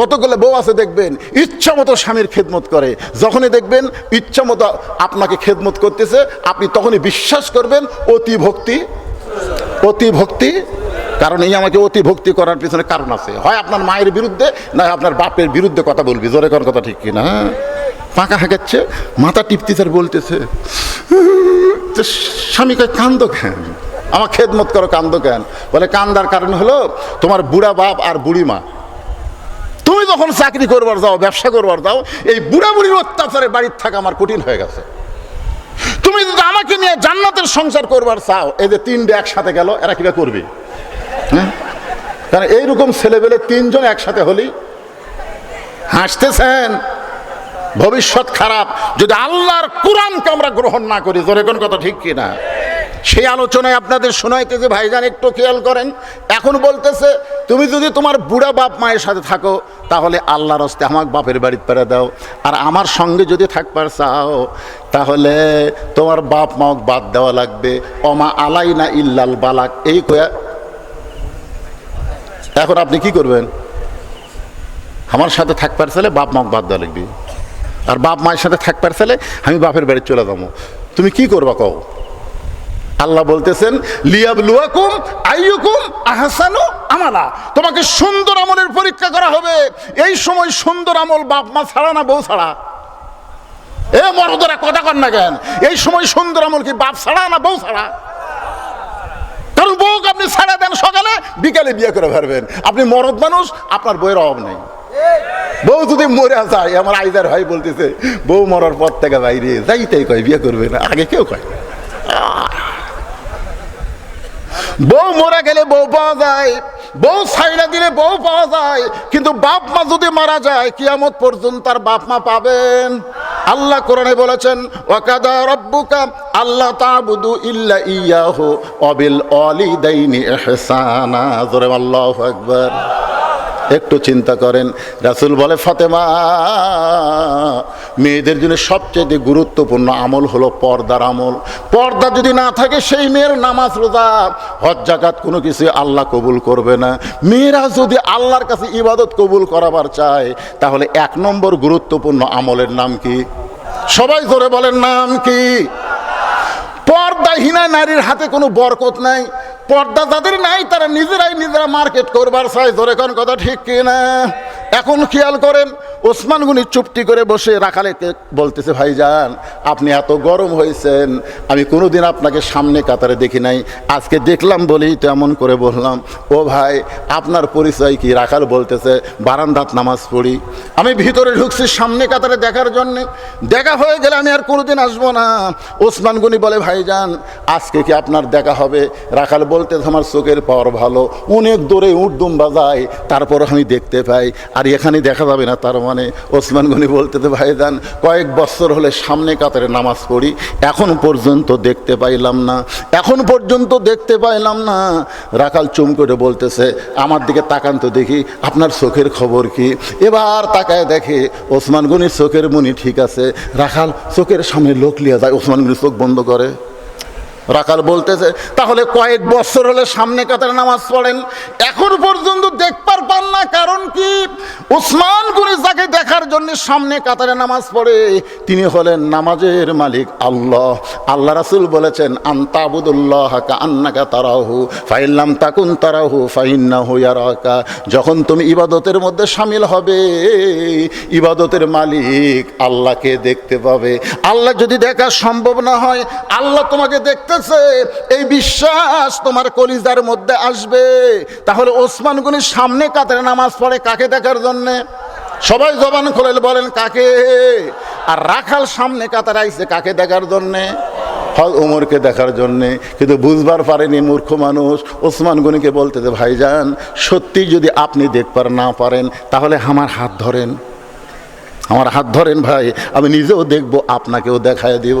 কতগুলো বউ আছে দেখবেন, ইচ্ছা মতো স্বামীর খেদমত করে। যখনই দেখবেন ইচ্ছা মতো আপনাকে খেদমত করতেছে, আপনি তখনই বিশ্বাস করবেন, অতি ভক্তি অতি ভক্তি। কারণ এই আমাকে অতি ভক্তি করার পিছনে কারণ আছে। হয় আপনার মায়ের বিরুদ্ধে, না আপনার বাপের বিরুদ্ধে কথা বলবি। জোরে কোন কথা ঠিক কিনা হ্যাঁ? পাকা হাঁকাচ্ছে, মাথা টিপতেছে আর বলতেছে স্বামীকে কান্দ কেন? আমার খেদমত করো, কান্দ কেন? বলে, কান্দার কারণ হলো তোমার বুড়া বাপ আর বুড়ি মা তুমি যখন চাকরি করবার যাও, ব্যবসা করবার যাও, এই বুড়া বুড়ির অত্যাচারে বাড়ির থাকা আমার কঠিন হয়ে গেছে। তুমি যদি আমাকে নিয়ে জান্নাতের সংসার করবার চাও, এই যে তিনটে একসাথে গেল, এরা কিবা করবে? হ্যাঁ? কারণ এইরকম ছেলেবেলে তিনজন একসাথে হলেই হাসতেছেন, ভবিষ্যৎ খারাপ। যদি আল্লাহর কোরআনকে আমরা গ্রহণ না করি তোর কোন কথা ঠিক কিনা? সেই আলোচনায় আপনাদের শোনাইতেছে ভাইজান একটু খেয়াল করেন, এখন বলতেছে, তুমি যদি তোমার বুড়া বাপ মায়ের সাথে থাকো, তাহলে আল্লাহর হস্তে আমার বাপের বাড়িতে পেরে দাও। আর আমার সঙ্গে যদি থাকবার চাও, তাহলে তোমার বাপ মাওক বাদ দেওয়া লাগবে। অমা আলাই না ইল্লাল বালাক। এই কয়া, এখন আপনি কি করবেন? আমার সাথে থাকবার ছেলে বাপ মাওক বাদ দেওয়া লাগবে। আর বাপ মায়ের সাথে থাকবার ছেলে আমি বাপের বাড়ি চলে যাব। তুমি কি করবা কও? আল্লাহ বলতেছেন, লিয়াবলুয়াকুম আইয়ুকুম আহসানু আমালা। তোমাকে সুন্দর আমলের পরীক্ষা করা হবে। এই সময় সুন্দর আমল বাপ মা ছাড়া না বউ ছাড়া? এ মরদরা কথা কর না কেন? এই সময় সুন্দর আমল কি বাপ ছাড়া না বউ ছাড়া? কারণ বউকে আপনি ছাড়া দেন সকালে, বিকালে বিয়ে করে ফেলবেন। আপনি মরদ মানুষ, আপনার বইয়ের অভাব নেই। বউ যদি মরে যায়, আমার আইদার ভাই বলতেছে, বউ মরার পর থেকে বাইরে যাইতেই কয়, বিয়ে করবে না। আগে কেউ কয় বউ মরা গেলে বউ পাওয়া যায়, বউ ছাইড়া দিলে বউ পাওয়া যায়, কিন্তু বাপ মা যদি মারা যায়, কিয়ামত পর্যন্ত তার বাপ মা পাবেন। আল্লাহ কোরআনে বলেছেন, ওয়াকাদা রব্বুকা আল্লাহ তাবুদু ইল্লা ইয়াহু অবিল অলিদাইনি ইহসানা। জোরে আল্লাহু আকবার। একটু চিন্তা করেন। রাসুল বলে, ফাতেমা, মেয়েদের জন্য সবচেয়ে গুরুত্বপূর্ণ আমল হলো পর্দার আমল। পর্দা যদি না থাকে, সেই মেয়ের নামাজ রোজা, হজ জাকাত কোনো কিছু আল্লাহ কবুল করবে না। মেয়েরা যদি আল্লাহর কাছে ইবাদত কবুল করাবার চায়, তাহলে এক নম্বর গুরুত্বপূর্ণ আমলের নাম কি? সবাই জোরে বলেন, নাম কি? পর্দাহীনা নারীর হাতে কোনো বরকত নাই। পর্দা যাদের নাই, তারা নিজেরাই নিজেরা মার্কেট করবার চায়। ধরে কোন কথা ঠিক কিনা? এখন খেয়াল করেন, ওসমান গুনি চুপটি করে বসে রাখালেকে বলতেছে, ভাইজান, আপনি এত গরম হয়েছেন, আমি কোনোদিন আপনাকে সামনে কাতারে দেখি নাই। আজকে দেখলাম বলেই তো এমন করে বললাম। ও ভাই, আপনার পরিচয় কি? রাখাল বলতেছে, বারান্দাত নামাজ পড়ি। আমি ভিতরে ঢুকছি সামনে কাতারে দেখার জন্য। দেখা হয়ে গেলে আমি আর কোনোদিন আসব না। ওসমান গনি বলে, ভাইজান, আজকে কি আপনার দেখা হবে? রাখাল বলতে আমার চোখের পাওয়ার ভালো। অনেক দূরে উঠদুম বাজায়, তারপর আমি দেখতে পাই। আর এখানে দেখা যাবে না, তার মানে ওসমান গনি বলতে তো ভাইজান কয়েক বছর হলে সামনে কাতারে নামাজ পড়ি। এখন পর্যন্ত দেখতে পাইলাম না, এখন পর্যন্ত দেখতে পাইলাম না। রাখাল চুম করে বলতেছে, আমার দিকে তাকান তো দেখি, আপনার চোখের খবর কি? এবার তাকায় দেখে ওসমান গনির চোখের মুনি ঠিক আছে। রাখাল চোখের সামনে লোক লিয়া যায়, ওসমান গনি চোখ বন্ধ করে। রাখাল বলতেছে, তাহলে কয়েক বছর হলে সামনে কাতারে নামাজ পড়েন। এখন পর্যন্ত দেখবার পান না, কারণ কি? উসমান গুনি যাকে দেখার জন্য সামনে কাতারে নামাজ পড়ে। তিনি হলেন নামাজের মালিক আল্লাহ। আল্লাহ রাসুল বলেছেন আন্তাবুদুল্লাহ কা আন্নাকা তারাহু ফাইল্লাম তাকুন তারাহু ফাইন্না হুয়ারাকা যখন তুমি ইবাদতের মধ্যে সামিল হবে, ইবাদতের মালিক আল্লাহকে দেখতে পাবে। আল্লাহ যদি দেখা সম্ভব না হয়, আল্লাহ তোমাকে দেখতেছে এই বিশ্বাস তোমার কলিজার মধ্যে আসবে। তাহলে ওসমান গনির সামনে কাতারে নামাজ পড়ে কাকে দেখার জন্যে? সবাই জবান খোলেল বলেন, কাকে? আর রাখাল সামনে কাতার আইছে, কাকে দেখার জন্যে? হল উমরকে দেখার জন্যে। কিন্তু বুঝবার পারেনি মূর্খ মানুষ। ওসমান গনিকে বলতে যে, ভাইজান, সত্যি যদি আপনি দেখবার না পারেন, তাহলে আমার হাত ধরেন। আমার হাত ধরেন ভাই, আমি নিজেও দেখব, আপনাকেও দেখায় দিব।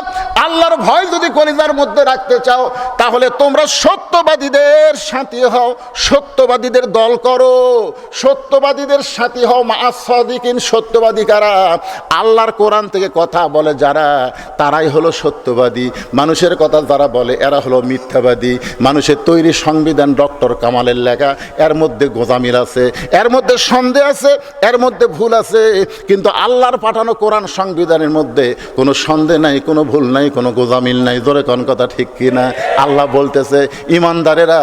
আল্লাহর ভয় যদি কলিজার মধ্যে রাখতে চাও, তাহলে তোমরা সত্যবাদীদের সাথী হও, সত্যবাদীদের দল করো, সত্যবাদীদের সাথী হও মাসাদিকিন সত্যবাদী কারা? আল্লাহর কোরআন থেকে কথা বলে যারা, তারাই হলো সত্যবাদী। মানুষের কথা যারা বলে, এরা হলো মিথ্যাবাদী। মানুষের তৈরি সংবিধান ডক্টর কামালের লেখা, এর মধ্যে গোজামিল আছে, এর মধ্যে সন্দেহ আছে, এর মধ্যে ভুল আছে, কিন্তু আল্লাহর পাঠানো কোরআন সংবিধানের মধ্যে কোনো সন্দেহ নাই, কোনো ভুল নাই, কোনো গোজামিল নাই, জোরে কোন কথা ঠিক কি না আল্লাহ বলতেছে, ইমানদারেরা,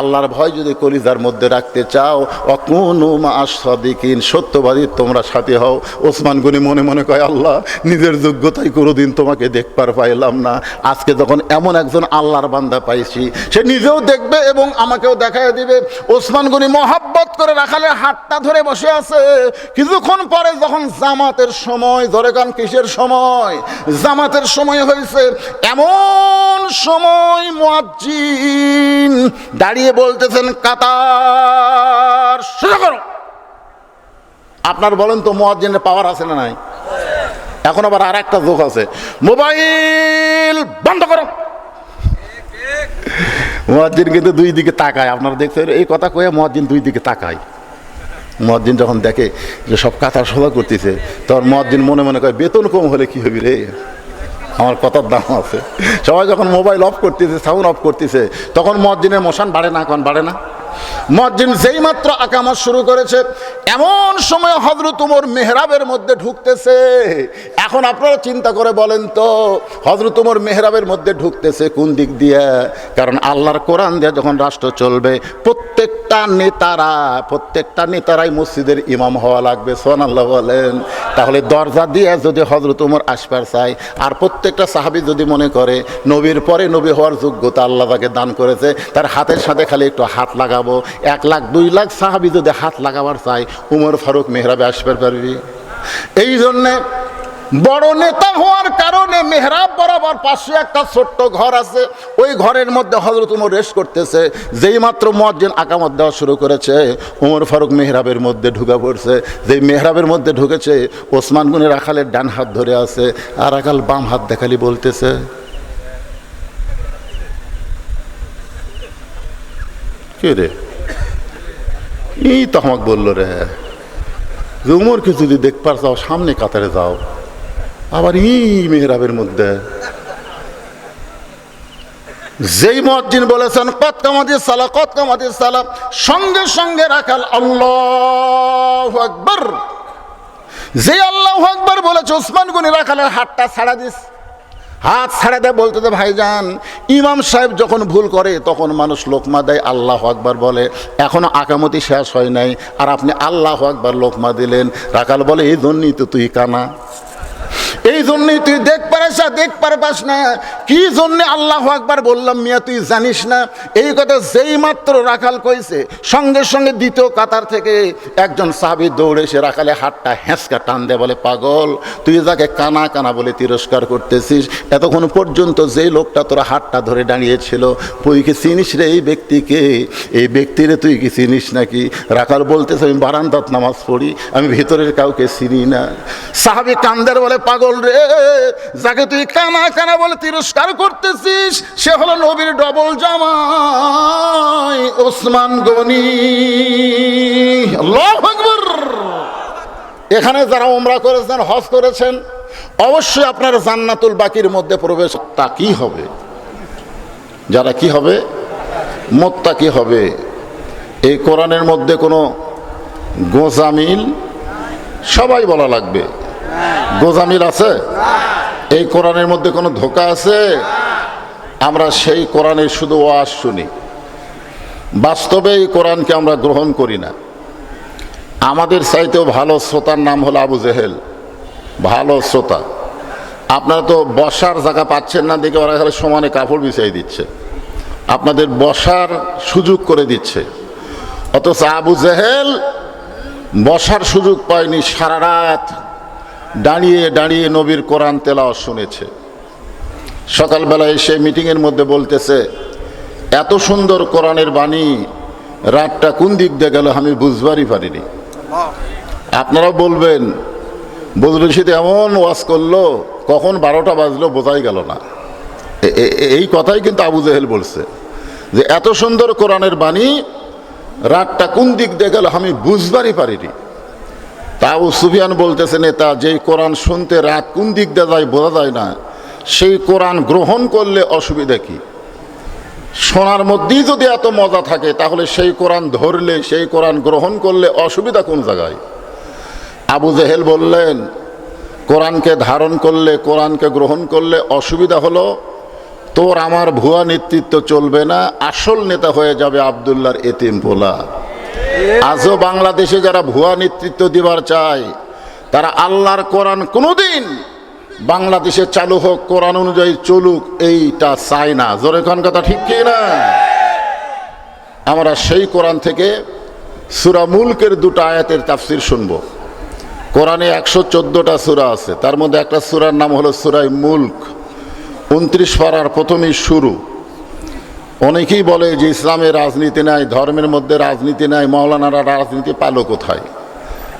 আল্লাহর ভয় যদি কলিজার মধ্যে রাখতে চাও, অকুনু মা সদিকিন, সত্যবাদী তোমরা সাথী হও। ওসমান গনি মনে মনে কয়, আল্লাহ, নিজের যোগ্যতায় কোনোদিন তোমাকে দেখবার পাইলাম না। আজকে যখন এমন একজন আল্লাহর বান্দা পাইছি, সে নিজেও দেখবে এবং আমাকেও দেখায় দিবে। ওসমান গনি মহাব্বত করে রাখালে হাতটা ধরে বসে আছে। কিছুক্ষণ পরে যখন জামাতের সময় ধরে কান, কিসের সময়? জামাতের সময় হয়েছে এমন সময় মুয়াজ্জিন দাঁড়িয়ে বলতেছেন, কাতার, সোজা করো। আপনার বলেন তো মুয়াজ্জিনের পাওয়ার আছে না নাই? এখন আবার আর একটা যোগ আছে। মোবাইল বন্ধ করো। মুয়াজ্জিন কিন্তু দুই দিকে তাকায়। আপনারা দেখছেন, এই কথা কয়ে মুয়াজ্জিন দুই দিকে তাকায়। মহাদ্দিন যখন দেখে যে সব কাতার সভা করতেছে, তখন মহাদ্দিন মনে মনে করে বেতন কম হলে কি হবে রে? আমার কথার দাম আছে। সবাই যখন মোবাইল অফ করতেছে সাউন্ড অফ করতেছে, তখন মসজিদের মশান বাড়ে না, এখন বাড়ে না। মসজিদ যেই মাত্র আকামত শুরু করেছে, এমন সময় হজরত উমর মেহরাবের মধ্যে ঢুকতেছে। এখন আপনারা চিন্তা করে বলেন তো হজরত উমর মেহরাবের মধ্যে ঢুকতেছে কোন দিক দিয়ে? কারণ আল্লাহর কোরআন দিয়ে যখন রাষ্ট্র চলবে, প্রত্যেকটা নেতারা, প্রত্যেকটা নেতারাই মসজিদের ইমাম হওয়া লাগবে সোহান আল্লাহ বলেন। তাহলে দরজা দিয়ে যদি হজরত উমর আসবার চায়, আর প্রত্যেকটা সাহাবি যদি মনে করে, নবীর পরে নবী হওয়ার যোগ্যতা আল্লাহ তাকে দান করেছে, তার হাতের সাথে খালি একটু হাত লাগাবো এক লাখ, দুই লাখ সাহাবি যদি হাত লাগাবার চাই উমর ফারুক মেহরাবে আসবার পারবি। এই জন্যে বড় নেতা হওয়ার কারণে মেহরাব বরাবর পাশে একটা ছোট্ট ঘর আছে। ওই ঘরের মধ্যে হজরত উমর রেস্ট করতেছে। যেই মাত্র মজ্জিন আকামত দেওয়া শুরু করেছে, উমর ফারুক মেহরাবের মধ্যে ঢুকে পড়ছে। যেই মেহরাবের মধ্যে ঢুকেছে, ওসমান গুনের রাখালের ডান হাত ধরে আছে, আর আকাল বাম হাত দেখালি বলতেছে কে রে? এই তো আমাকে বলল রে। যে উমরকে যদি দেখবার যাও সামনে কাতারে যাও। আবার এই মেহরাবের মধ্যে। যেই মসজিদ বলেছেন, কত কামাদি সালা, কত কামাদি সালা, সঙ্গে সঙ্গে রাখাল আল্লাহ আকবর। যে আল্লাহ আকবর বলেছে উসমান গুনি রাখালের হাতটা ছাড়া দিস। হাত ছাড়া দেয় বলতে দে, ভাইজান, ইমাম সাহেব যখন ভুল করে, তখন মানুষ লোকমা দেয়, আল্লাহ আকবার বলে। এখনও আকামতি শেষ হয় নাই। আর আপনি আল্লাহ আকবার লোকমা দিলেন। রাকাল বলে, এই জন্যই তো তুই কানা। এই জন্যই তুই দেখ পারিস না দেখ পারবাস না। কি জন্যে আল্লাহ আকবার বললাম, মিয়া, তুই জানিস না? এই কথা যেই মাত্র রাখাল কইছে, সঙ্গে সঙ্গে দ্বিতীয় কাতার থেকে একজন সাহাবি দৌড়ে এসে রাখালে হাতটা হেঁচকা টান দেয় বলে, পাগল, তুই যাকে কানা কানা বলে তিরস্কার করতেছিস, এতক্ষণ পর্যন্ত যেই লোকটা তোরা হাতটা ধরে দাঁড়িয়েছিল, তুই কি চিনিস রে এই ব্যক্তিকে? এই ব্যক্তিরে তুই কি চিনিস নাকি? রাখাল বলতেছে, আমি বারান্দাত নামাজ পড়ি, আমি ভিতরের কাউকে চিনি না। সাহাবি কান্দের বলে, পাগল রে, যাকে তুই কানা কানা বলে তিরস্কার করতেছিস, সে হলো নবীর ডবল জামাই, ওসমান গনি। এখানে যারা ওমরা করেছেন, হজ করেছেন, অবশ্যই আপনার জান্নাতুল বাকির মধ্যে প্রবেশ, তা কি হবে? যারা কি হবে? মোত্তা কি হবে? এই কোরআনের মধ্যে কোনো গোজামিল সবাই বলা লাগবে। গোজামিল আছে? এই কোরআনের মধ্যে কোনো ধোকা আছে? আমরা সেই কোরআনের শুধু ওয়াজ শুনি। বাস্তবে এই কোরআনকে আমরা গ্রহণ করি না। আমাদের চাইতেও ভালো শ্রোতার নাম হলো আবু জেহেল। ভালো শ্রোতা। আপনারা তো বসার জায়গা পাচ্ছেন না দেখে ওরা খালি সমানে কাপড় বিছাই দিচ্ছে। আপনাদের বসার সুযোগ করে দিচ্ছে। অথচ আবু জেহেল বসার সুযোগ পায়নি সারা রাত। দাঁড়িয়ে দাঁড়িয়ে নবীর কোরআন তেলাওয়াত শুনেছে। সকালবেলা এসে মিটিংয়ের মধ্যে বলতেছে, এত সুন্দর কোরআনের বাণী রাতটা কোন দিক দিয়ে গেল আমি বুঝবারই পারিনি। আপনারাও বলবেন বদরশিদ এমন ওয়াজ করল, কখন বারোটা বাজলো বোঝাই গেল না। এই কথাই কিন্তু আবু জেহেল বলছে, যে এত সুন্দর কোরআনের বাণী রাতটা কোন দিক দিয়ে গেল আমি বুঝবারই পারিনি। তাও সুফিয়ান বলতেছে, নেতা, যেই কোরআন শুনতে রাত কোন দিক দিয়ে যায় বোঝা যায় না। সেই কোরআন গ্রহণ করলে অসুবিধা কি? শোনার মধ্যেই যদি এত মজা থাকে, তাহলে সেই কোরআন ধরলে, সেই কোরআন গ্রহণ করলে অসুবিধা কোন জায়গায়? আবু জেহেল বললেন, কোরআনকে ধারণ করলে, কোরআনকে গ্রহণ করলে অসুবিধা হলো, তোর আমার ভুয়া নেতৃত্ব চলবে না, আসল নেতা হয়ে যাবে আবদুল্লাহর এতিম পোলা আজও বাংলাদেশে যারা ভুয়া নেতৃত্ব দিবার চায়, তারা আল্লাহর কোরআন কোনোদিন বাংলাদেশে চালু হোক, কোরআন অনুযায়ী চলুক, এইটা চায় না। জোরে কোন কথা ঠিক কি না? আমরা সেই কোরআন থেকে সুরা মুলকের দুটো আয়াতের তাফসির শুনব। কোরআনে একশো চোদ্দোটা সুরা আছে, তার মধ্যে একটা সুরার নাম হলো সুরাই মুলক। উনত্রিশ পাড়ার প্রথমেই শুরু। অনেকেই বলে যে ইসলামের রাজনীতি নাই ধর্মের মধ্যে রাজনীতি নাই মাওলানারা রাজনীতি পালো কোথায়?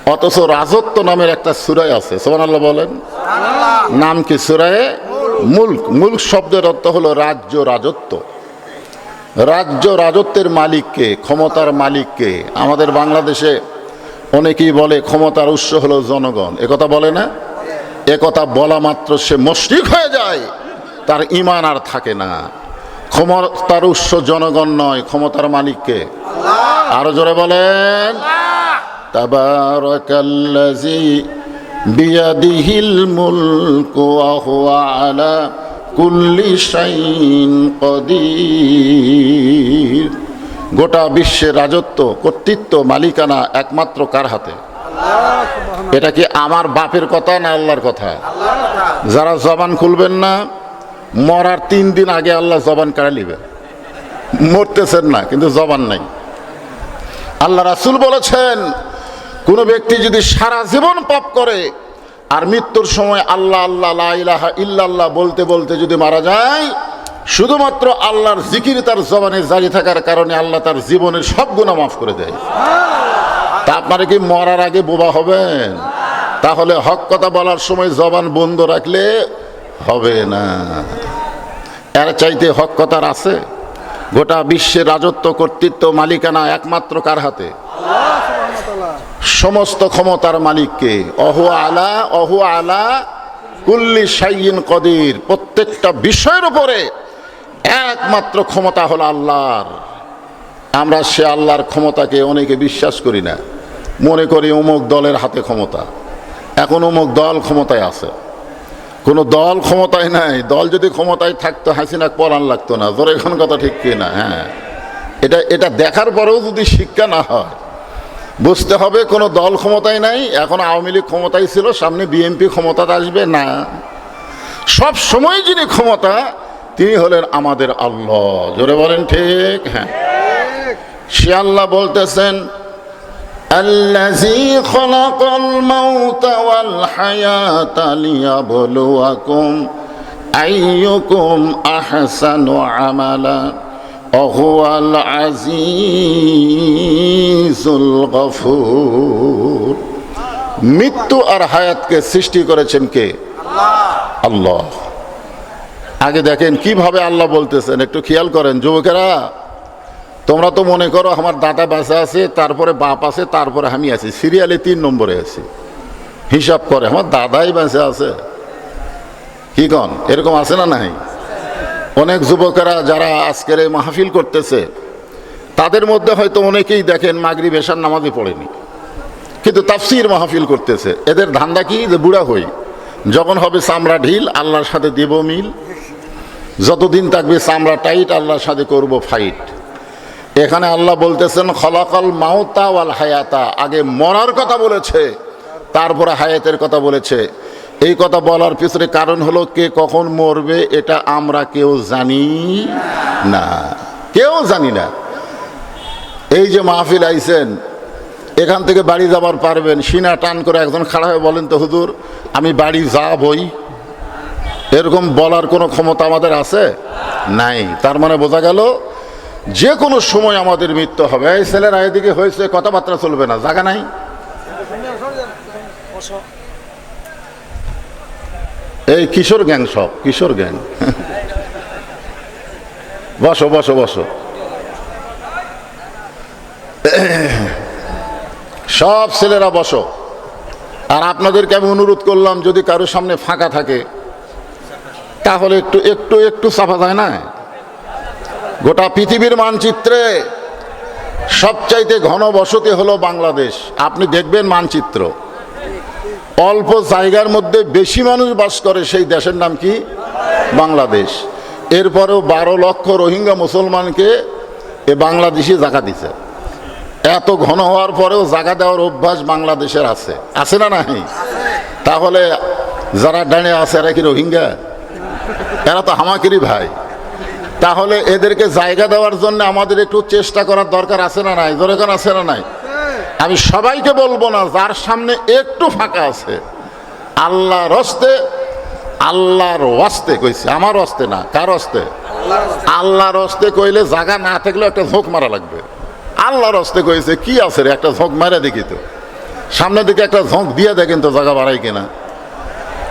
অথচ রাজত্ব নামের একটা সুরাই আছে সোমান আল্লাহ বলেন নাম কি সুরায়? মুল্ক। মুল্ক শব্দের অর্থ হলো রাজ্য রাজত্ব। রাজ্য রাজত্বের মালিককে ক্ষমতার মালিককে আমাদের বাংলাদেশে অনেকেই বলে ক্ষমতার উৎস হলো জনগণ। একথা বলে না? একথা বলা মাত্র সে মস্তিক হয়ে যায় তার ইমান আর থাকে না। ক্ষমতার উৎস জনগণ নয় ক্ষমতার মালিককে। আরও জোরে বলেন। তাবারাকাল্লাযী বিয়াদিহিল মুলকু ওয়া হুয়া আলা কুল্লি শাইইন কদির। গোটা বিশ্বের রাজত্ব কর্তৃত্ব মালিকানা একমাত্র কার হাতে? এটা কি আমার বাপের কথা না আল্লাহর কথা। যারা জবান খুলবেন না মরার তিন দিন আগে আল্লাহ জবান কাড়া নিবে। মরতেছেন না, কিন্তু জবান নাই। আল্লাহ রাসুল বলেছেন, কোন ব্যক্তি যদি সারা জীবন পাপ করে, আর মৃত্যুর সময় আল্লাহ আল্লাহ ইলাহা ইল্লাল্লাহ বলতে বলতে যদি মারা যায়, শুধুমাত্র আল্লাহর জিকির তার জবানে জারি থাকার কারণে আল্লাহ তার জীবনের সব গুণা মাফ করে দেয়। তা আপনারা কি মরার আগে বোবা হবেন? তাহলে হক কথা বলার সময় জবান বন্ধ রাখলে হবে না। এর চাইতে হক কথার আছে, গোটা বিশ্বের রাজত্ব, কর্তৃত্ব, মালিকানা একমাত্র কার হাতে? সমস্ত ক্ষমতার মালিককে। অহু আলা অহু আলা কুল্লি সাইয়িন কদির। প্রত্যেকটা বিষয়ের উপরে একমাত্র ক্ষমতা হলো আল্লাহর। আমরা সে আল্লাহর ক্ষমতাকে অনেকে বিশ্বাস করি না। মনে করি অমুক দলের হাতে ক্ষমতা। এখন অমুক দল ক্ষমতায় আছে। কোনো দল ক্ষমতায় নাই। দল যদি ক্ষমতায় থাকতো, হাসিনা পলান লাগতো না। ধর এখন কথা ঠিক কি না? হ্যাঁ। এটা এটা দেখার পরেও যদি শিক্ষা না হয়, বুঝতে হবে কোনো দল ক্ষমতায় নাই, এখন আওয়ামী লীগ ক্ষমতায় ছিল, সামনে বিএনপি ক্ষমতাতে আসবে না। সব সময় যিনি ক্ষমতা, তিনি হলেন আমাদের আল্লাহ। জোরে বলেন ঠিক? হ্যাঁ। সে আল্লাহ বলতেছেন الذي خلق الموت والحياة ليبلوكم أيكم أحسن عملا وهو العزيز الغفور মৃত্যু আর হায়াতকে সৃষ্টি করেছেন কে আল্লাহ আগে দেখেন কিভাবে আল্লাহ বলতেছেন একটু খেয়াল করেন যুবকেরা তোমরা তো মনে করো আমার দাদা বাসা আছে, তারপরে বাপ আছে, তারপরে আমি আছি। সিরিয়ালে তিন নম্বরে আছি। হিসাব করে, আমার দাদাই বাসে আছে। কি কন, এরকম আছে না নাই? অনেক যুবকেরা যারা আজকের এই মাহফিল করতেছে, তাদের মধ্যে হয়তো অনেকেই দেখেন মাগরি বেশার নামাজে পড়েনি। কিন্তু তাফসির মাহফিল করতেছে। এদের ধান্দা কি? যে বুড়া হই। যখন হবে চামড়া ঢিল, আল্লাহর সাথে দেব মিল। যতদিন থাকবে চামড়া টাইট, আল্লাহর সাথে করব ফাইট। এখানে আল্লাহ বলতেছেন, খলাকল মাউতা ওয়াল হায়াতা। আগে মরার কথা বলেছে, তারপরে হায়াতের কথা বলেছে। এই কথা বলার পিছনে কারণ হলো, কে কখন মরবে এটা আমরা কেউ জানি না। কেউ জানি না। এই যে মাহফিল আইছেন, এখান থেকে বাড়ি যাবার পারবেন, সিনা টান করে একজন খাড়া হয়ে বলেন তো, হুজুর, আমি বাড়ি যাবই। এরকম বলার কোনো ক্ষমতা আমাদের আছে? নাই। তার মানে বোঝা গেল যে কোনো সময় আমাদের মৃত্যু হবে। এই ছেলেরা এদিকে হয়েছে, কথাবার্তা চলবে না, জায়গা নাই। এই কিশোর গ্যাং সব, কিশোর গ্যাং। বসো বসো বসো। সব ছেলেরা বসো। আর আপনাদেরকে আমি অনুরোধ করলাম, যদি কারোর সামনে ফাঁকা থাকে, তাহলে একটু একটু একটু চাপা যায় না? গোটা পৃথিবীর মানচিত্রে সবচাইতে ঘন বসতি হলো বাংলাদেশ। আপনি দেখবেন মানচিত্র। অল্প জায়গার মধ্যে বেশি মানুষ বাস করে সেই দেশের নাম কি? বাংলাদেশ। এরপরেও বারো লক্ষ রোহিঙ্গা মুসলমানকে এ বাংলাদেশি জায়গা দিছে। এত ঘন হওয়ার পরেও জায়গা দেওয়ার অভ্যাস বাংলাদেশের আছে। আছে না নাই? তাহলে যারা ডানে আছে, এরা কি রোহিঙ্গা? এরা তো হামাকিরি ভাই। তাহলে এদেরকে জায়গা দেওয়ার জন্য আমাদের একটু চেষ্টা করার দরকার আছে না নাই? দরকার আছে না নাই? আমি সবাইকে বলব না, যার সামনে একটু ফাঁকা আছে। আল্লাহ রস্তে আল্লাহর ওয়াস্তে কইছে, আমার অস্তে না, কার অস্তে আল্লাহর অস্তে কইলে জায়গা না থাকলেও একটা ঝোঁক মারা লাগবে। আল্লাহর অস্তে কইছে, কি আছে রে, একটা ঝোঁক মারা দেখি তো। সামনের দিকে একটা ঝোঁক দিয়ে দেখেন তো জায়গা বাড়াই কিনা।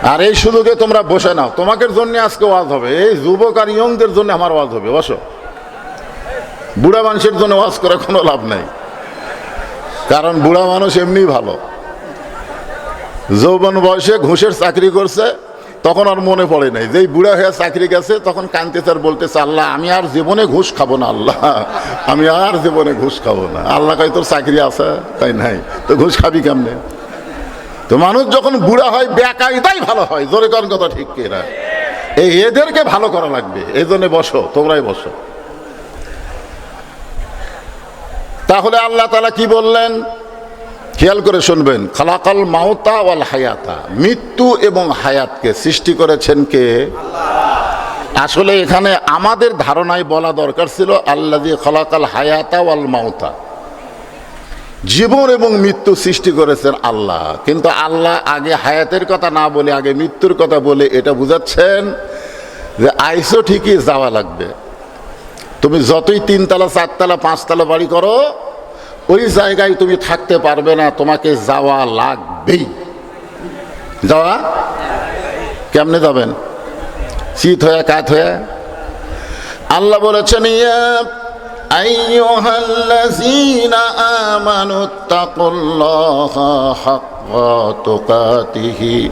আর এই সুযোগে তোমরা বসে নাও। তোমাদের জন্য আজকে ওয়াজ হবে। এই যুবক আর ইয়ংদের জন্য আমার ওয়াজ হবে, বসো। বুড়া মানুষের জন্য ওয়াজ করে কোনো লাভ নাই। কারণ বুড়া মানুষ এমনি ভালো। যৌবন বয়সে ঘুষের চাকরি করছে, তখন আর মনে পড়ে নাই। যেই বুড়া হয়ে চাকরি গেছে, তখন কানতেছে আর বলতেছে, আল্লাহ, আমি আর জীবনে ঘুষ খাব না, আল্লাহ। আমি আর জীবনে ঘুষ খাব না। আল্লাহ কয়, তোর চাকরি আছে, তাই নাই। তো ঘুষ খাবি কেমনে? তো মানুষ যখন বুড়া হয় বেকায়দাই ভালো হয়। জোরে কর কথা ঠিক কিনা এই এদেরকে ভালো করা লাগবে। এই জন্য বসো, তোমরাই বসো। তাহলে আল্লাহ তালা কি বললেন? খেয়াল করে শুনবেন। খালাকাল মাওতা ওয়াল হায়াতা। মৃত্যু এবং হায়াতকে সৃষ্টি করেছেন কে? আসলে এখানে আমাদের ধারণায় বলা দরকার ছিল আল্লাহ দিয়ে খলাকাল হায়াতা ওয়াল মাওতা জীবন এবং মৃত্যু সৃষ্টি করেছেন আল্লাহ। কিন্তু আল্লাহ আগে হায়াতের কথা না বলে, আগে মৃত্যুর কথা বলে এটা বুঝাচ্ছেন যে আইসো ঠিকই যাওয়া লাগবে। তুমি যতই তিনতলা, চারতলা, পাঁচতলা বাড়ি করো, ওই জায়গায় তুমি থাকতে পারবে না, তোমাকে যাওয়া লাগবেই। যাওয়া? কেমনে যাবেন? শীত হয়ে, কাত হয়ে? আল্লাহ বলেছেন, ইয়া أيها الذين آمنوا اتقوا الله حق تقاته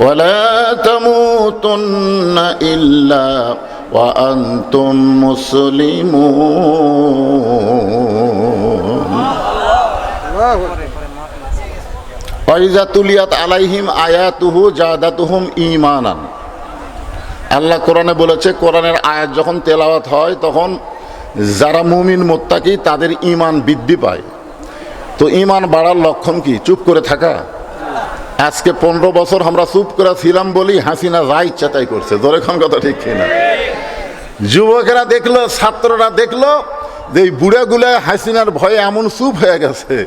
ولا تموتن إلا وأنتم مسلمون ওয়াইজা তুলিয়াত আলাইহিম আয়াতুহু জাদাতুহুম ঈমানান আল্লাহ কোরআনে বলেছে কোরআনের আয়াত যখন তেলাওয়াত হয় তখন যারা মুমিন মোত্তাকি, তাদের ইমান বৃদ্ধি পায়। তো ইমান বাড়ার লক্ষণ কি? চুপ করে থাকা। আজকে পনেরো বছর আমরা চুপ করে ছিলাম বলি হাসিনা যা ইচ্ছা তাই করছে। দরেক্ষণ কথা ঠিক কিনা। যুবকেরা দেখল, ছাত্ররা দেখল যে এই বুড়াগুলা হাসিনার ভয়ে এমন চুপ হয়ে গেছে।